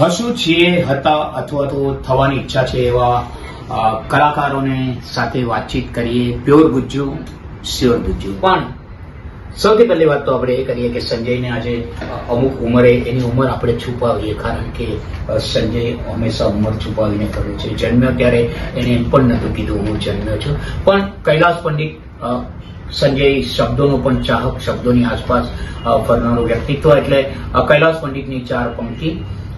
હશું છીએ હતા અથવા તો થવાની ઈચ્છા છે એવા કલાકારોને સાથે વાતચીત કરીએ. Pure Gujju sure Gujju. પણ સૌથી પહેલી વાત તો આપણે એ કરીએ કે સંજયને આજે અમુક ઉંમરે, એની ઉંમર આપણે છુપાવીએ. કારણ કે સંજય હંમેશા ઉંમર છુપાવીને કરે છે. જન્મ્યો ત્યારે એને એમ પણ નહોતું કીધું, હું જન્મ્યો છું. પણ કૈલાસ પંડિત સંજય શબ્દોનો પણ ચાહક શબ્દોની આસપાસ ફરનારું વ્યક્તિત્વ. એટલે કૈલાશ કૈલાસ પંડિતની ચાર પંક્તિ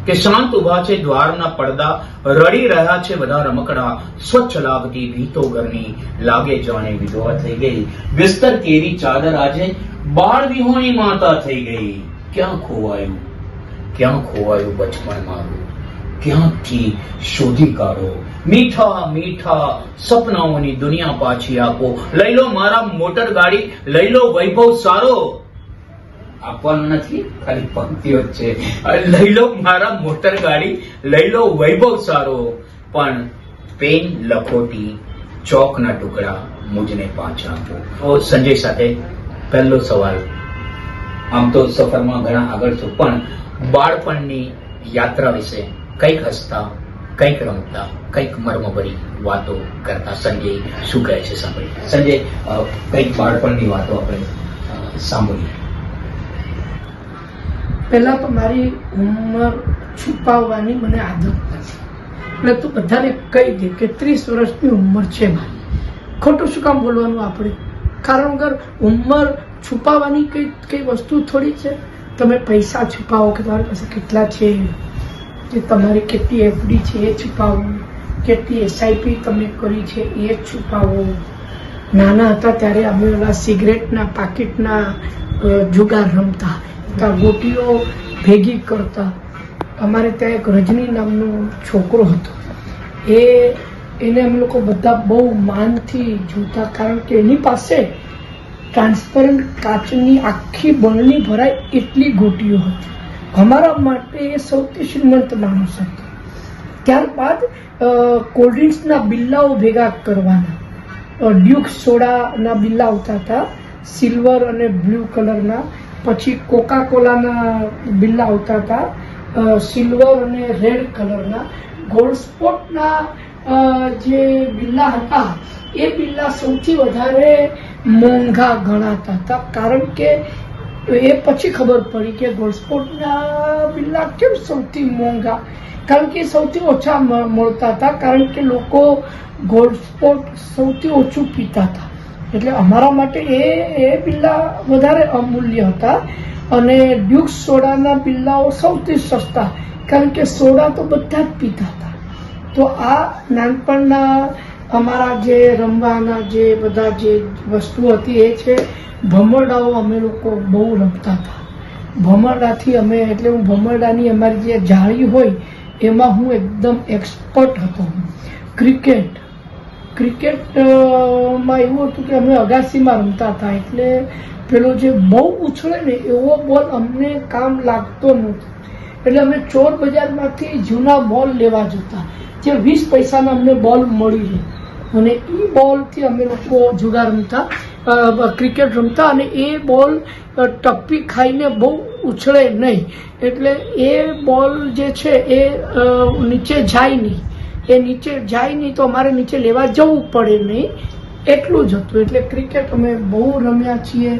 કે શાંત ઊભા છે, દ્વારના પડદા રડી રહ્યા છે બધા રમકડા. સ્વચ્છ લાગતી ભીતો ઘરની લાગે જાણે વિધવા થઈ ગઈ. વિસ્તર કેરી ચાદર આજે બાળ વિહોણી માતા થઈ ગઈ. ક્યાં ખોવાયું? ક્યાં ખોવાયું બચપણ મારું? ક્યાંથી શોધી કાઢો? મીઠા મીઠા સપનાઓની દુનિયા પાછી આપો. લઈ લો મારા મોટર ગાડી, લઈ લો વૈભવ સારો. આપવાનું નથી, ખાલી પંક્તિઓ જ છે. લઈ લો મારા મોટર ગાડી, લઈ લો વૈભવ સારો. પણ પેન લખોટી, ચોકના ટુકડા મુજને પાછા આપો. સંજય સાથે પહેલો સવાલ. આમ તો સફરમાં ઘણા આગળ છું, પણ બાળપણની યાત્રા વિશે કંઈક હસતા, કંઈક રમતા, કંઈક મર્મભરી વાતો કરતા સંજય શું કહે છે સાંભળી સંજય કંઈક બાળપણની વાતો આપણે સાંભળીએ. પહેલા તો મારી ઉંમર છુપાવવાની મને આદત નથી. એટલે તું બધાને કહી દે કે ત્રીસ વર્ષની ઉંમર છે મારી. ખોટું શું કામ બોલવાનું આપણે? કારણ કે ઉંમર છુપાવવાની કઈ કઈ વસ્તુ થોડી છે? તમે પૈસા છુપાવો કે તમારી પાસે કેટલા છે? કે તમારી કેટલી એફડી છે એ છુપાવો કેટલી એસઆઈપી તમે કરી છે એ છુપાવો નાના હતા ત્યારે અમે ઓલા સિગરેટના પાકીટના જુગાર રમતા. તો ગોટીઓ ભેગી કરતા. અમારે ત્યાં એક રજની નામનો છોકરો હતો. એ, એને અમે લોકો બધા બહુ માનથી જોતા કારણ કે એની પાસે ટ્રાન્સપરન્ટ કાચની આખી બળની ભરાય એટલી ગોટીઓ હતી. અમારા માટે એ સૌથી શ્રીમંત માણસ હતો. ત્યારબાદ કોલ્ડ ડ્રિંક્સના બિલ્લાઓ ભેગા કરવાના. ડ્યુક સોડાના બિલ્લા આવતા હતા, સિલ્વર અને બ્લુ કલરના. પછી કોકા કોલાના બિલ્લા આવતા હતા સિલ્વર અને રેડ કલરના ગોલ્ડ સ્પોટના જે બિલ્લા હતા, એ બિલ્લા સૌથી વધારે મોંઘા ગણાતા હતા. કારણ કે એ પછી ખબર પડી કે ગોલ્ડ સ્પોટના બિલ્લા કેમ સૌથી મોંઘા? કારણ કે સૌથી ઓછા મળતા હતા. કારણ કે લોકો ગોલ્ડ સ્પોટ સૌથી ઓછું પીતા હતા. એટલે અમારા માટે એ એ બિલ્લા વધારે અમૂલ્ય હતા. અને ડ્યુક સોડાના બિલ્લાઓ સૌથી સસ્તા, કારણ કે સોડા તો બધા જ પીતા હતા. તો આ નાનપણના અમારા જે રમવાના જે બધા જે વસ્તુ હતી એ છે, ભમરડાઓ અમે લોકો બહુ રમતા હતા. ભમરડાથી અમે, એટલે હું ભમરડાની અમારી જે જાળી હોય, એમાં હું એકદમ એક્સપર્ટ હતો. ક્રિકેટ ક્રિકેટમાં એવું હતું કે અમે અગાસીમાં રમતા હતા. એટલે પેલો જે બહુ ઉછળે ને, એવો બોલ અમને કામ લાગતો નહોતો. એટલે અમે ચોર બજારમાંથી જૂના બોલ લેવા જતા, જે વીસ પૈસાના અમને બોલ મળી રહે. અને એ બોલથી અમે લોકો જુગાર રમતા ક્રિકેટ રમતા અને એ બોલ ટપ્પી ખાઈને બહુ ઉછળે નહીં. એટલે એ બોલ જે છે એ નીચે જાય નહીં. એ નીચે જાય નહીં તો અમારે નીચે લેવા જવું પડે નહીં. એટલું જ હતું. એટલે ક્રિકેટ અમે બહુ રમ્યા છીએ.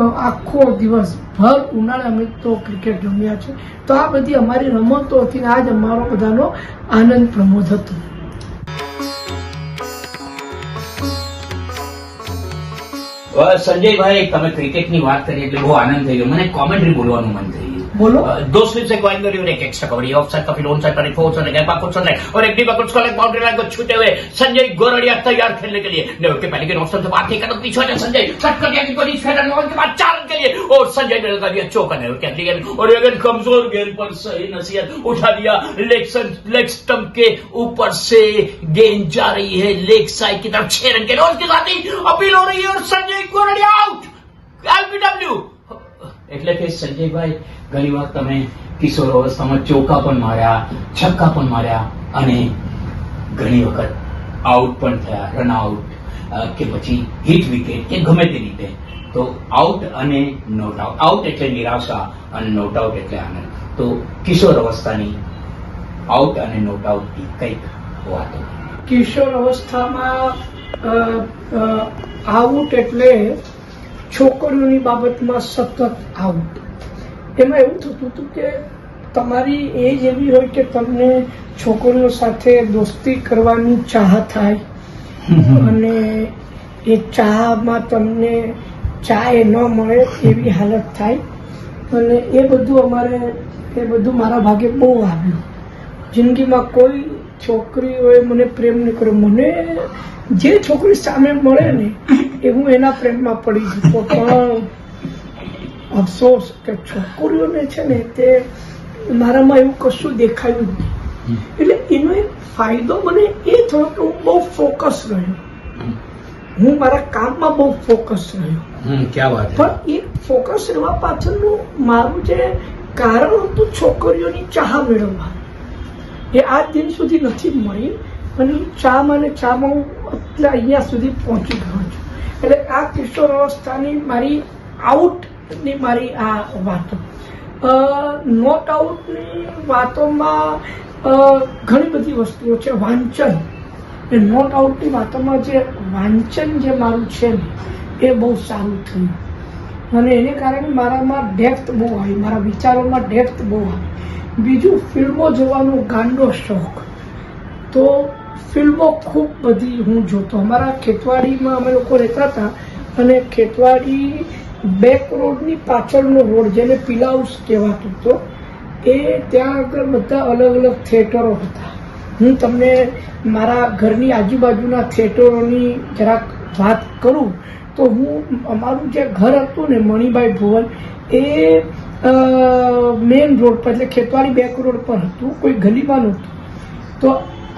આખો દિવસ ભર ઉનાળે અમે તો ક્રિકેટ રમ્યા છે તો આ બધી અમારી રમતો હતી ને આ જ અમારો બધાનો આનંદ પ્રમોદ હતો. સંજયભાઈ, તમે ક્રિકેટની વાત કરી એટલે બહુ આનંદ થઈ ગયો. મને કોમેન્ટ્રી બોલવાનું મન થઈ बोलो। दोस्तों से गोइंग और एक एक्स्ट्रा कवरी ऑफसाइड का फिर ऑनसाइड पर एक फोर रन गैप कुछ रन और एक डिबा कुछ कॉल बाउंड्री लाइन को छूते हुए संजय गोरड़िया तैयार खेलने के लिए। नेवर के पहले के ऑप्शन से बात नहीं करना, पीछे हो संजय। शॉट कर दिया कि कोई छह रन के बाद चार के लिए। और संजय ने लगा दिया, चौका नेवर के अगली गेंद और अगर कमज़ोर गेंद पर सही नसीहत उठा दिया। लेग स्टंप के ऊपर से गेंद जा रही है। लेग साइड की तरफ़ छह रन के लिए। उसके साथ ही अपील हो रही है और संजय गोरड़िया आउट એટલે કે સંજયભાઈ, ઘણી વાર તમે કિશોર અવસ્થામાં ચોકા પણ માર્યા, છક્કા પણ માર્યા અને ઘણી વખત આઉટ પણ થયા રન આઉટ કે પછી હિટ વિકેટ કે ગમે તે રીતે. તો આઉટ અને નોટ આઉટ આઉટ એટલે નિરાશા અને નોટ આઉટ એટલે આનંદ. તો કિશોર અવસ્થાની આઉટ અને નોટ આઉટની કંઈક વાતો. કિશોર અવસ્થામાં આઉટ એટલે છોકરીઓની બાબતમાં સતત આઉટ એમાં એવું થતું હતું કે તમારી એજ એવી હોય કે તમને છોકરીઓ સાથે દોસ્તી કરવાની ચાહ થાય અને એ ચાહમાં તમને ચાય ન મળે એવી હાલત થાય. અને એ બધું અમારે, એ બધું મારા ભાગે બહુ આવ્યું. જિંદગીમાં કોઈ છોકરીઓએ મને પ્રેમ નહીં કર્યો. મને જે છોકરી સામે મળે ને એ હું એના પ્રેમમાં પડી જતો પણ અફસોસ કે છોકરીઓને છે ને તે મારામાં એવું કશું દેખાયું નહીં એટલે એનો એક ફાયદો મને એ થયો કે હું બહુ ફોકસ રહ્યો. હું મારા કામમાં બહુ ફોકસ રહ્યો? પણ એ ફોકસ રહેવા પાછળનું મારું જે કારણ હતું છોકરીઓની ચાહ મેળવવા એ આજ દિન સુધી નથી મળી અને ચામાં અને ચામાં હું અત્યારે અહીંયા સુધી પહોંચી ગયો છું. એટલે આ કિશોર અવસ્થાની મારી આઉટની મારી આ વાતો. નોટ આઉટની વાતોમાં ઘણી બધી વસ્તુઓ છે, વાંચન. એ નોટ આઉટની વાતોમાં જે વાંચન જે મારું છે ને, એ બહુ સારું થયું. અને એને કારણે મારામાં ડેપ્થ બહુ આવી, મારા વિચારોમાં ડેપ્થ બહુ આવી. બીજું ફિલ્મો જોવાનો ગાંડો શોખ. તો ફિલ્મો ખૂબ બધી હું જોતો. અમારા ખેતવાડીમાં અમે લોકો રહેતા હતા અને ખેતવાડી બેક રોડની પાછળનો રોડ જેને પિલાઉસ કહેવાતો હતો એ ત્યાં આગળ બધા અલગ અલગ થિયેટરો હતા. હું તમને મારા ઘરની આજુબાજુના થિયેટરોની જરાક વાત કરું તો હું અમારું જે ઘર હતું ને મણિભાઈ ભુવન, એ મેઇન રોડ પર, એટલે ખેતવાડી બેક રોડ પર હતું, કોઈ ગલીમાં નહોતું. તો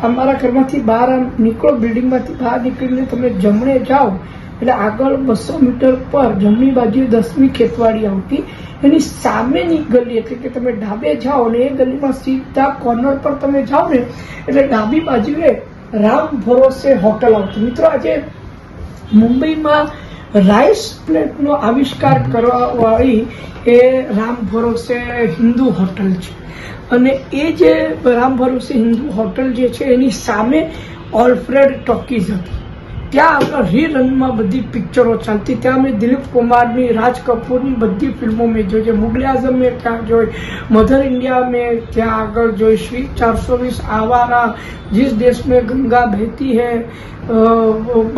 અમારા ઘરમાંથી બહાર આમ નીકળો બિલ્ડિંગમાંથી બહાર નીકળીને તમે જમણે જાઓ, એટલે આગળ બસો મીટર પર જમણી બાજુએ દસમી ખેતવાડી આવતી. એની સામેની ગલી, એટલે કે તમે ડાબે જાઓ અને એ ગલીમાં સીધા કોર્નર પર તમે જાઓ ને, એટલે ડાબી બાજુએ રામ ભરોસે હોટલ આવતી. મિત્રો, આજે મુંબઈમાં રાઈસ પ્લેટનો આવિષ્કાર કરવા વાળી એ રામ ભરોસે હિન્દુ હોટલ છે. અને એ જે રામ ભરોસે હિન્દુ હોટલ જે છે, એની સામે ઓલ્ફ્રેડ ટોકીઝ હતી. ત્યાં આપણે રીરનમાં બધી પિક્ચરો ચાલતી. ત્યાં મેં દિલીપ કુમારની, રાજ કપૂરની બધી ફિલ્મો મેં જોઈ છે. મુગલ આઝમ મેં ત્યાં જોઈ. મધર ઇન્ડિયા મેં ત્યાં આગળ જોઈ. શ્રી ચારસો વીસ આવારા જીસ દેશ મેં ગંગા બહેતી હે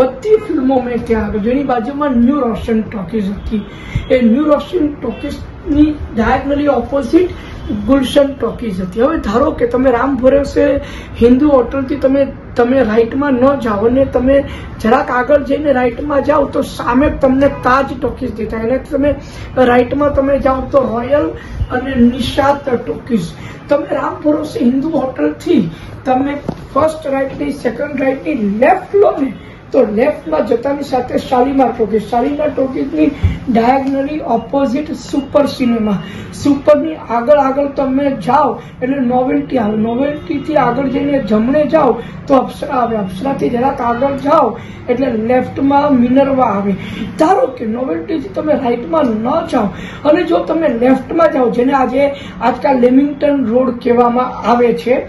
બધી ફિલ્મો મેં ત્યાં આગળ જેની બાજુમાં ન્યૂ રોશન ટોકીઝ હતી. એ ન્યૂ રોશન ટોકીઝની ડાયગનલી ઓપોઝિટ ગુલશન ટોકીઝ હતી હવે ધારો કે તમે રામ ભરોસે હિન્દુ હોટલથી તમે તમે રાઈટમાં ન જાઓ અને તમે જરાક આગળ જઈને રાઈટમાં જાઓ તો સામે તમને તાજ ટોકીઝ દેતા એને તમે રાઈટમાં તમે જાઓ તો રોયલ અને નિશાત ટોકીઝ. તમે રામ ભરોસે હિન્દુ હોટલથી તમે ફર્સ્ટ રાઈટની, સેકન્ડ રાઈટની, લેફ્ટ લો ને તો લેફ્ટમાં જતાની સાથે શાલીમાર ટોકીઝ. શાલીમાર ટોકીઝની ડાયગનલી ઓપોઝિટ સુપર સિનેમા. સુપરની આગળ આગળ તમે જાઓ, એટલે નોવેલ્ટી આવે. નોવેલ્ટીથી આગળ જઈને જમણે જાઓ, તો અપ્સરા આવે. અપ્સરાથી જરાક આગળ જાઓ, એટલે લેફ્ટમાં મિનરવા આવે. ધારો કે નોવેલ્ટીથી તમે રાઇટમાં ન જાઓ, અને જો તમે લેફ્ટમાં જાઓ, જેને આજે આજકાલ લેમિંગ્ટન રોડ કહેવામાં આવે છે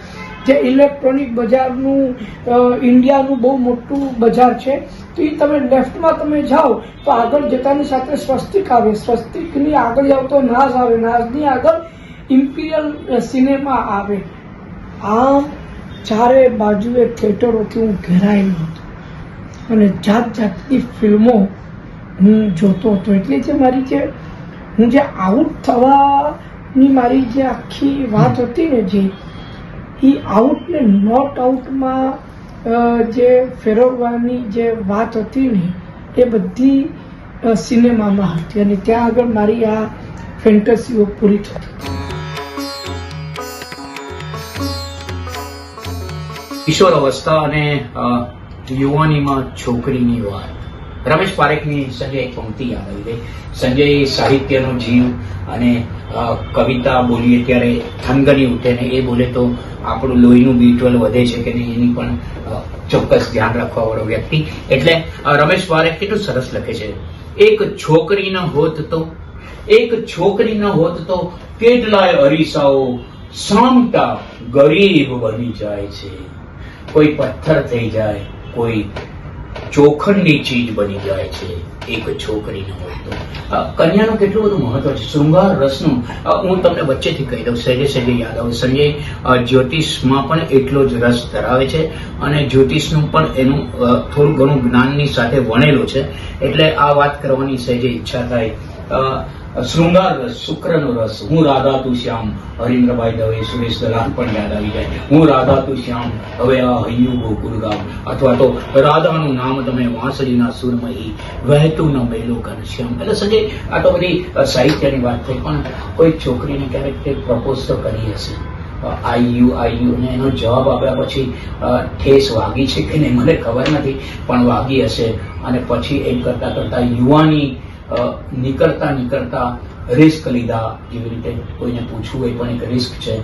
જે ઇલેક્ટ્રોનિક બજારનું ઇન્ડિયાનું બહુ મોટું બજાર છે, તો એ તમે લેફ્ટમાં તમે જાઓ, તો આગળ જતાની સાથે સ્વસ્તિક આવે. સ્વસ્તિકની આગળ જાઓ તો નાઝ આવે. નાઝની આગળ ઇમ્પિરિયલ સિનેમા આવે. આમ ચારે બાજુએ થિયેટરોથી હું ઘેરાયેલો હતો. અને જાત જાતની ફિલ્મો હું જોતો હતો. એટલે જે મારી જે, હું જે આઉટ થવાની મારી જે આખી વાત હતી ને જે એ આઉટ નોટ આઉટમાં જે ફેરવવાની જે વાત હતી ને, એ બધી સિનેમામાં હતી. અને ત્યાં આગળ મારી આ ફેન્ટસીઓ પૂરી થતી. કિશોર અવસ્થા અને યુવાનીમાં છોકરીની વાત. રમેશ પારેખની સંજય એક પંક્તિ યાદ આવી ગઈ. સંજય સાહિત્યનો જીવ અને કવિતા બોલીએ ત્યારે થનગની ઉઠે ને એ બોલે તો આપણું લોહીનું બીટવલ વધે છે કે નહીં એની પણ ચોક્કસ ધ્યાન રાખવાવાળો વ્યક્તિ. એટલે રમેશ વારે કેટલું સરસ લખે છે. એક છોકરી ન હોત તો, એક છોકરી ન હોત તો કેટલાય અરીસાઓ સામતા ગરીબ બની જાય છે. કોઈ પથ્થર થઈ જાય, કોઈ ચોખંડની ચીજ બની જાય છે. એક છોકરી હોય તો. કન્યાનું કેટલું બધું મહત્વ છે? શૃંગાર રસનું. હું તમને વચ્ચેથી કહી દઉં, સહેજે સહેજે યાદ આવું. સંજય જ્યોતિષમાં પણ એટલો જ રસ ધરાવે છે અને જ્યોતિષનું પણ એનું થોડું ઘણું જ્ઞાનની સાથે વણેલું છે. એટલે આ વાત કરવાની સહેજે ઈચ્છા થાય. શૃંગાર રસ શુક્રનો રસ. હું રાધા તું શ્યામ. હરીન્દ્રભાઈ દવે, સુરેશ દલાલ પણ યાદ આવી જાય. હું રાધા તું શ્યામ. હવે આ હૈયું ગોકુલ ગામ. અથવા તો રાધાનું નામ તમે વાંસળીના સુરમહી વહેતું ન મેલો ઘનશ્યામ એટલે સંજય, આ તો બધી સાહિત્યની વાત થઈ, પણ કોઈ છોકરીને ક્યારેક તે પ્રપોઝ તો કરી હશે. આઈયુ આઈયુ ને એનો જવાબ આપ્યા પછી ઠેસ વાગી છે કે નહીં, મને ખબર નથી, પણ વાગી હશે. અને પછી એમ કરતા કરતા યુવાની નીકળતા નીકળતા રિસ્ક લીધા જેવી રીતે કોઈને પૂછવું એ પણ એક રિસ્ક છે.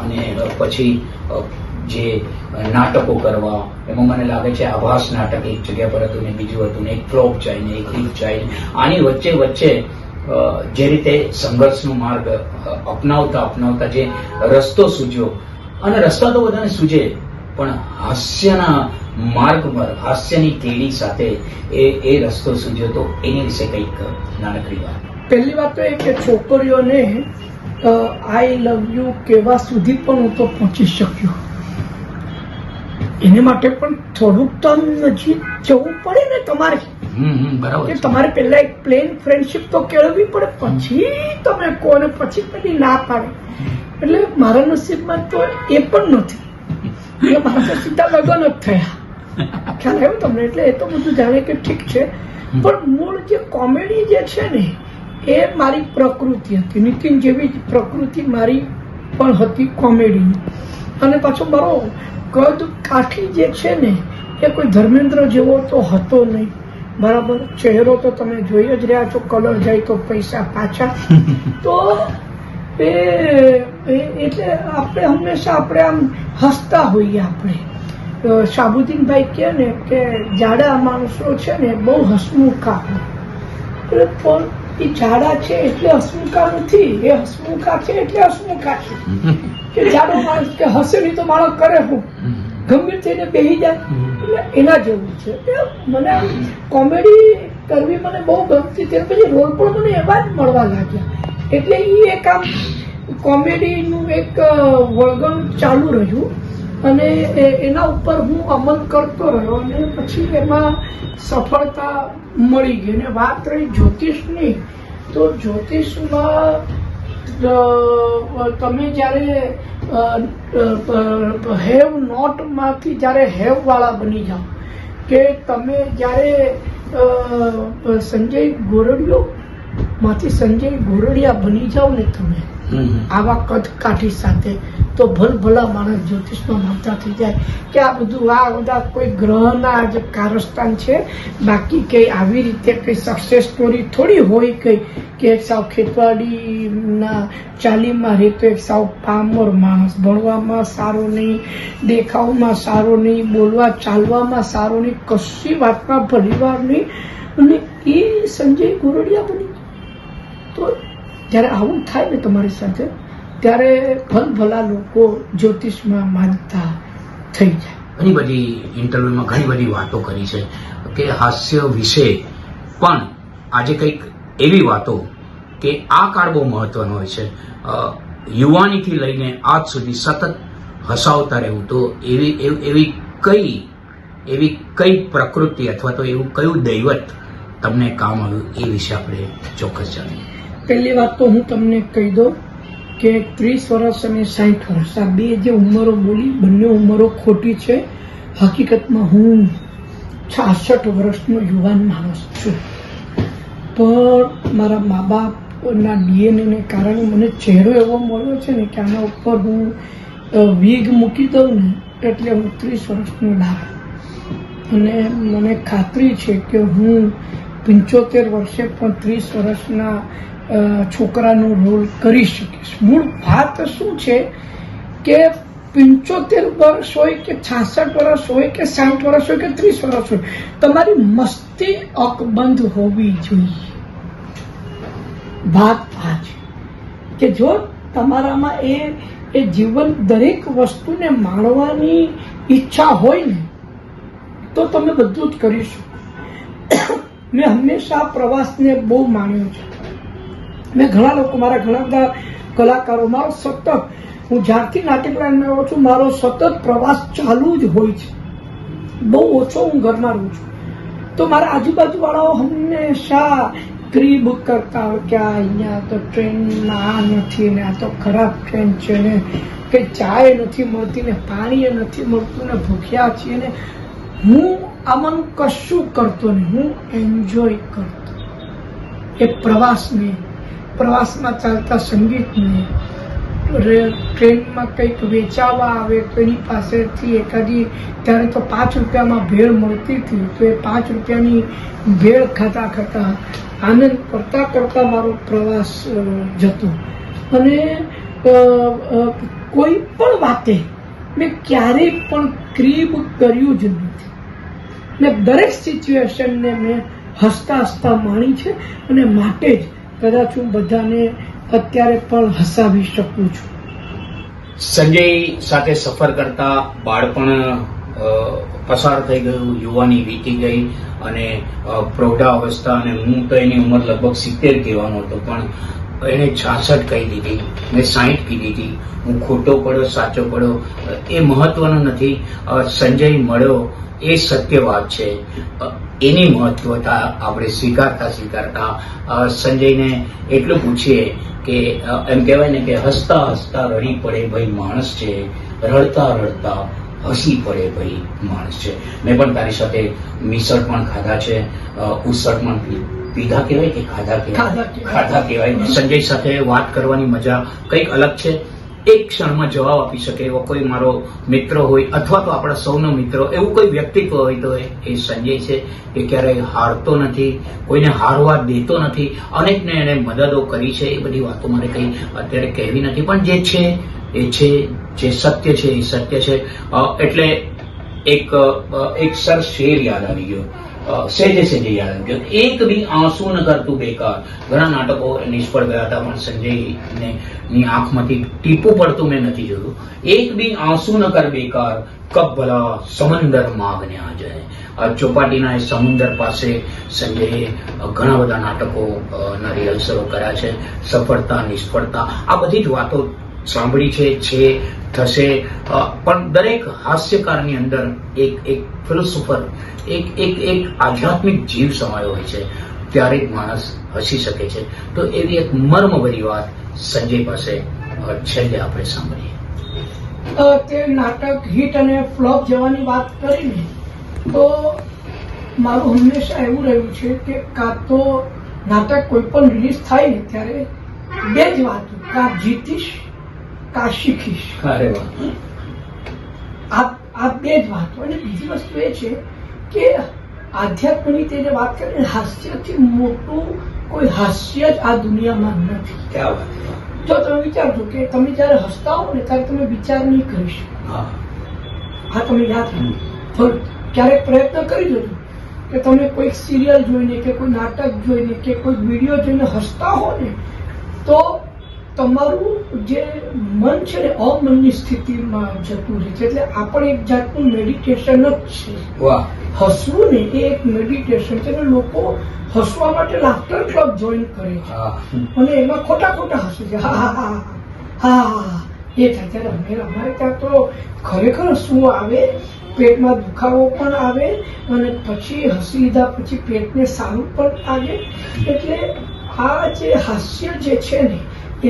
અને પછી જે નાટકો કરવા, એમાં મને લાગે છે આભાસ નાટક એક જગ્યા પર હતું ને બીજું હતું ને, એક ફ્લોપ જાય ને એક હિટ જાય આની વચ્ચે વચ્ચે જે રીતે સંઘર્ષનો માર્ગ અપનાવતા અપનાવતા જે રસ્તો સૂજ્યો, અને રસ્તા તો બધાને સૂજે, પણ હાસ્યના માર્ગ પર હાસ્યની કેડી સાથે એ એ રસ્તો સૂજ્યો તો એની વિશે કંઈક નાનકડી વાત. પહેલી વાત તો એ કે છોકરીઓને આઈ લવ યુ કેવા સુધી પણ હું તો પહોંચી શક્યો. એને માટે પણ થોડુંક તો નજીક જવું પડે ને તમારે. બરાબર કે તમારે પહેલા એક પ્લેન ફ્રેન્ડશિપ તો કેળવવી પડે પછી તમે કોને પછી પેલી ના પાડે. એટલે મારા નસીબમાં તો એ પણ નથી. એટલે મારા સીધા લગ્ન જ થયા. ખ્યાલ આવ્યો તમને? એટલે એ તો બધું જાણે કે ઠીક છે. પણ મૂળ જે કોમેડી જે છે ને એ મારી પ્રકૃતિ હતી. નીતિન જેવી જ પ્રકૃતિ મારી પણ હતી કોમેડીની. અને પાછો મારો કદ કાઠી જે છે ને એ કોઈ ધર્મેન્દ્ર જેવો તો હતો નહીં. બરાબર? ચહેરો તો તમે જોઈ જ રહ્યા છો કલર જાય તો પૈસા પાછા. તો એ એ- એટલે આપણે હંમેશા આપણે આમ હસતા હોઈએ આપણે. અ, શાબુદ્દીનભાઈ કહે ને કે જાડા માણસો છે ને બહુ હસમુખા પણ એ જાડા છે એટલે હસમુખા નથી એ હસમુખા છે એટલે હસમુખા છે. કે જાડો માણસ કે હસે નહીં તો માણસ કરે હું ગમે તેને બેહી જાય. એટલે એના જેવું છે. મને કોમેડી કરવી મને બહુ ગમતી. તે પછી રોલ પણ મને એવા જ મળવા લાગ્યા. એટલે એ એક આમ કોમેડીનું એક વળગણ ચાલુ રહ્યું. અને એના ઉપર હું અમલ કરતો રહ્યો અને પછી એમાં સફળતા મળી ગઈ અને વાત રહી જ્યોતિષની તો જ્યોતિષમાં તમે જ્યારે હેવ નોટમાંથી જ્યારે હેવ વાળા બની જાઓ કે તમે જ્યારે સંજય ગોરડિયો માંથી સંજય ગોરડિયા બની જાઓ ને તમે. આવા કદ કાઠી સાથે તો ભલ ભલા માણસ જ્યોતિષમાં માનતા થઈ જાય કે આ બધું, આ બધા કોઈ ગ્રહના જે કારસ્થાન છે, બાકી કંઈ આવી રીતે કંઈ સક્સેસ સ્ટોરી થોડી હોય કંઈ, કે એક સાવ ખેતવાડીના ચાલીમાં રહેતો એક સાવ પામર માણસ, ભણવામાં સારો નહીં, દેખાવમાં સારો નહીં, બોલવા ચાલવામાં સારો નહીં, કશી વાતમાં પરિવાર નહીં, અને એ સંજય ગોરડિયા બની તો જ્યારે આવું થાય ને તમારી સાથે ત્યારે ભલભલા લોકો જ્યોતિષમાં માનતા થઈ જાય. ઘણી બધી ઇન્ટરવ્યુમાં ઘણી બધી વાતો કરી છે કે હાસ્ય વિશે પણ આજે કંઈક એવી વાતો કે આ કાળ બહુ મહત્વનો હોય છે. યુવાનીથી લઈને આજ સુધી સતત હસાવતા રહેવું તો એવી એવી- એવી કઈ એવી કઈ પ્રકૃતિ અથવા તો એવું કયું દૈવત તમને કામ આવ્યું એ વિશે આપણે ચોક્કસ જાણીએ. પહેલી વાત તો હું તમને કહી દઉં કે ત્રીસ વર્ષ અને સાઠ વર્ષ. આ બે જે ઉંમરો બોલી, બંને ઉંમરો ખોટી છે. હકીકતમાં હું છાસઠ વર્ષનો યુવાન માણસ છું. પણ મારા મા બાપના ડીએનએને કારણે મને ચહેરો એવો મળ્યો છે ને કે આના ઉપર હું વીઘ મૂકી દઉં ને એટલે હું ત્રીસ વર્ષનો લાભ. અને મને ખાતરી છે કે હું પંચોતેર વર્ષે પણ ત્રીસ વર્ષના છોકરાનો રોલ કરી શકીશ. મૂળ વાત શું છે કે પંચોતેર વર્ષ હોય કે છાસઠ વર્ષ હોય કે સાઠ વર્ષ હોય કે ત્રીસ વર્ષ હોય, તમારી મસ્તી અકબંધ હોવી જોઈએ. વાત આ છે કે જો તમારામાં એ એ જીવન દરેક વસ્તુને માણવાની ઈચ્છા હોય ને, તો તમે બધું જ કરી શકો. મેં હંમેશા પ્રવાસને બહુ માણ્યો છે. મેં ઘણા લોકો મારા ઘણા બધા કલાકારો મારો સતત, હું જ્યારથી નાટ્ય લાઈનમાં આવ્યો છું, મારો સતત પ્રવાસ ચાલુ જ હોય છે. બહુ ઓછો હું ઘરમાં રહું છું. તો મારા આજુબાજુ વાળાઓ હંમેશા પ્રી બુક કરતા હોય કે અહીંયા તો ટ્રેનમાં આ નથી ને આ તો ખરાબ ટ્રેન છે ને, કે ચાય નથી મળતી ને, પાણી નથી મળતું ને, ભૂખ્યા છીએ ને. હું આમાં કશું કરતો નહીં, હું એન્જોય કરતો. એ પ્રવાસને પ્રવાસમાં ચાલતા સંગીતને ટ્રેનમાં કંઈક વેચાવા આવે કોઈની પાસેથી એકાદી, ત્યારે તો પાંચ રૂપિયામાં ભેળ મળતી હતી, તો એ પાંચ રૂપિયાની ભેળ ખાતા ખાતા આનંદ કરતા કરતા મારો પ્રવાસ જતો. અને કોઈ પણ વાતે મેં ક્યારેય પણ ક્રીબ કર્યું જ નથી. મેં દરેક સિચ્યુએશનને મેં હસતા હસતા માણી છે અને માટે જ કદાચ હું બધાને અત્યારે પણ હસાવી શકું છું. સંજય સાથે સફર કરતા બાળપણ પસાર થઈ ગયું, યુવાની વીતી ગઈ અને પ્રૌઢા પ્રૌઢાવસ્થા અને હું તો એની ઉંમર લગભગ સિત્તેર કહેવાનો હતો, પણ એને છાસઠ કહી દીધી મેં સાહીઠ કીધી હતી હું ખોટો પડ્યો, સાચો પડ્યો? એ મહત્વનું નથી. સંજય મળ્યો એ સત્ય વાત છે એની મહત્વતા આપણે સ્વીકારતા સ્વીકારતા સંજયને એટલું પૂછીએ કે એમ કહેવાય ને કે હસતા હસતા રડી પડે ભાઈ માણસ છે. રડતા રડતા હસી પડે ભાઈ માણસ છે. મેં પણ તારી સાથે મિસળ પણ ખાધા છે. ઉસળ પણ પી- પીધા કહેવાય કે ખાધા કહેવાય. ખાધા કહેવાય. સંજય સાથે વાત કરવાની મજા કંઈક અલગ છે? એક ક્ષણમાં જવાબ આપી શકે એવો કોઈ મારો મિત્ર હોય અથવા તો આપણા સૌનો મિત્ર એવું કોઈ વ્યક્તિત્વ હોય તો એ સંજય છે એ ક્યારેય હારતો નથી કોઈને હારવા દેતો નથી અનેકને એને મદદો કરી છે એ બધી વાતો મારે કંઈ અત્યારે કહેવી નથી. પણ જે છે એ છે જે સત્ય છે એ સત્ય છે. એટલે એક એક સર શેર યાદ આવી ગયો. સહેજે સહેજે યાદ આવી ગયો એક બી આંસુ ન કરતું બેકાર. ઘણા નાટકો નિષ્ફળ ગયા હતા, પણ સંજયને ની આંખમાંથી ટીપું પડતું મેં નથી જોયું. એક બી આંસુ ન કર બેકાર કબ ભલા સમંદર માગને આ જાય. ચોપાટીના એ સમુદ્ર પાસે સંજયે ઘણા બધા નાટકો ના રિહર્સલો કર્યા છે. સફળતા, નિષ્ફળતા, આ બધી જ વાતો સાંભળી છે છે, થશે. પણ દરેક હાસ્યકારની અંદર એક એક ફિલોસોફર એક એક એક આધ્યાત્મિક જીવ સમાયો હોય છે. ત્યારે જ માણસ હસી શકે છે. તો એવી એક મર્મભરી વાત સંજય પાસે છેલ્લે આપણે સાંભળીએ. તે નાટક હિટ અને ફ્લોપ જવાની વાત કરીને, તો મારું હંમેશા એવું રહ્યું છે કે કાં તો નાટક કોઈ પણ રિલીઝ થાય ને ત્યારે બે જ વાત કાં જીતીશ કાં શીખીશ? આ આ બે જ વાતો. અને બીજી વસ્તુ એ છે કે આધ્યાત્મની તે જે વાત કરી હાસ્યથી મોટું કોઈ હાસ્ય જ આ દુનિયામાં નથી. જો તમે વિચારજો કે તમે જ્યારે હસતા હો ને ત્યારે તમે વિચાર નહીં કરી શકો. હા. તમે યાદ રાખો ક્યારેક પ્રયત્ન કરી જોજો કે તમે કોઈક સિરિયલ જોઈને કે કોઈ નાટક જોઈને કે કોઈ વીડિયો જોઈને હસતા હો ને તો તમારું જે મન છે ને અમનની સ્થિતિમાં જતું રહે છે. એટલે આ પણ એક જાતનું મેડિટેશન જ છે. વાહ. હસવું ને એ એક મેડિટેશન છે અને લોકો હસવા માટે લાફ્ટર ક્લબ જોઈન કરે છે. અને એમાં ખોટા ખોટા હસે છે. હા હા હા. હા હા એ થાય ત્યારે અમે અમારે ત્યાં તો ખરેખર શું આવે પેટમાં દુખાવો પણ આવે અને પછી હસી લીધા પછી પેટને સારું પણ લાગે. એટલે આ જે હાસ્ય જે છે ને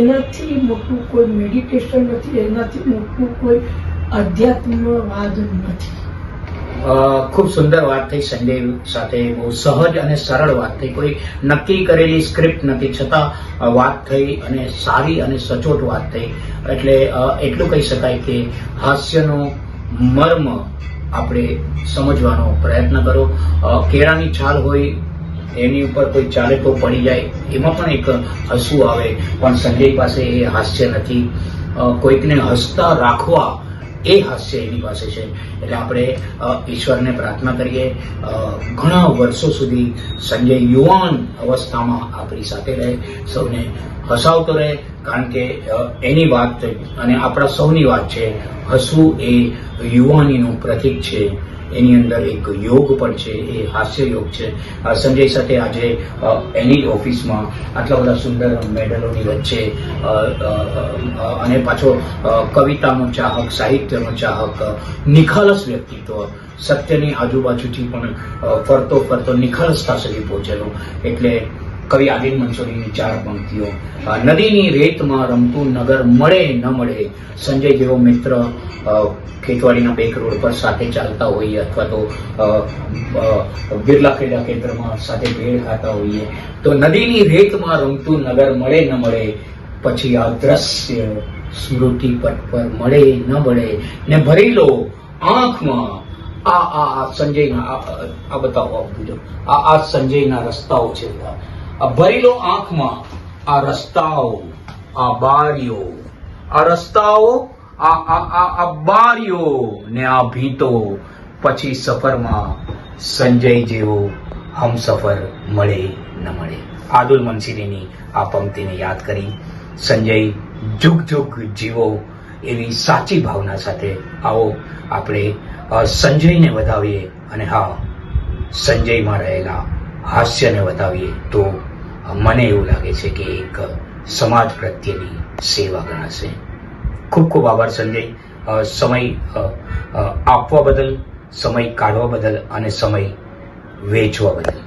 એનાથી મોટું કોઈ મેડિટેશન નથી, એનાથી મોટું કોઈ અધ્યાત્મવાદ નથી. ખૂબ સુંદર વાત થઈ સંજય સાથે બહુ સહજ અને સરળ વાત થઈ. કોઈ નક્કી કરેલી સ્ક્રિપ્ટ નથી, છતાં વાત થઈ અને સારી અને સચોટ વાત થઈ. એટલે એટલું કહી શકાય કે હાસ્યનો મર્મ આપણે સમજવાનો પ્રયત્ન કરો. કેળાની છાલ હોય એની ઉપર કોઈ ચાલેકો પડી જાય, એમાં પણ એક હસવું આવે. પણ સંજય પાસે એ હાસ્ય નથી. કોઈકને હસતા રાખવા એ હાસ્ય એની પાસે છે. એટલે આપણે ઈશ્વરને પ્રાર્થના કરીએ. ઘણા વર્ષો સુધી સંજય યુવાન અવસ્થામાં આપણી સાથે રહે, સૌને હસાવતો રહે, કારણ કે એની વાત અને આપણા સૌની વાત છે, હસવું એ યુવાનીનું પ્રતીક છે. એની અંદર એક યોગ પણ છે, એ હાસ્ય યોગ છે. સંજય સાથે આજે એની જ ઓફિસમાં આટલા બધા સુંદર મેડલોની વચ્ચે અને પાછો કવિતાનો ચાહક, સાહિત્યનો ચાહક નિખાલસ વ્યક્તિત્વ, સત્યની આજુબાજુથી પણ ફરતો ફરતો નિખાલસતા સુધી પહોંચેલો. એટલે કવિ આદિન મંસોરીની ચાર પંક્તિઓ. નદીની રેતમાં રમતું નગર મળે ન મળે, સંજય જેવો મિત્ર ખેતવાડીના બેક રોડ પર સાથે ચાલતા હોઈએ અથવા તો બિરલા ક્રીડા કેન્દ્રમાં સાથે ભેળ ખાતા હોઈએ. તો નદીની રેતમાં રમતું નગર મળે ન મળે, પછી આ દ્રશ્ય સ્મૃતિ પટ પર મળે ન મળે. ને ભરી લો આંખમાં આ આ સંજયના, આ- બતાવો આ આ સંજયના રસ્તાઓ છે. આ ભરી આંખમાં આ રસ્તાઓ, આ બારીઓ, આ રસ્તાઓ, આ બારીઓ ને આ ભીતો પછી સફરમાં સંજય જેવો હમસફર મળે ન મળે. આદુલ મંસીરીની આ પંક્તિને યાદ કરી સંજય જુગ જુગ જીવો એવી સાચી ભાવના સાથે, આવો, આપણે સંજયને વધાવીએ. અને હા, સંજયમાં રહેલા હાસ્યને વધાવીએ તો મને એવું લાગે છે કે એક સમાજ પ્રત્યેની સેવા ગણાશે. ખૂબ ખૂબ આભાર, સંજય. સમય આપવા બદલ, સમય કાઢવા બદલ અને સમય વેચવા બદલ.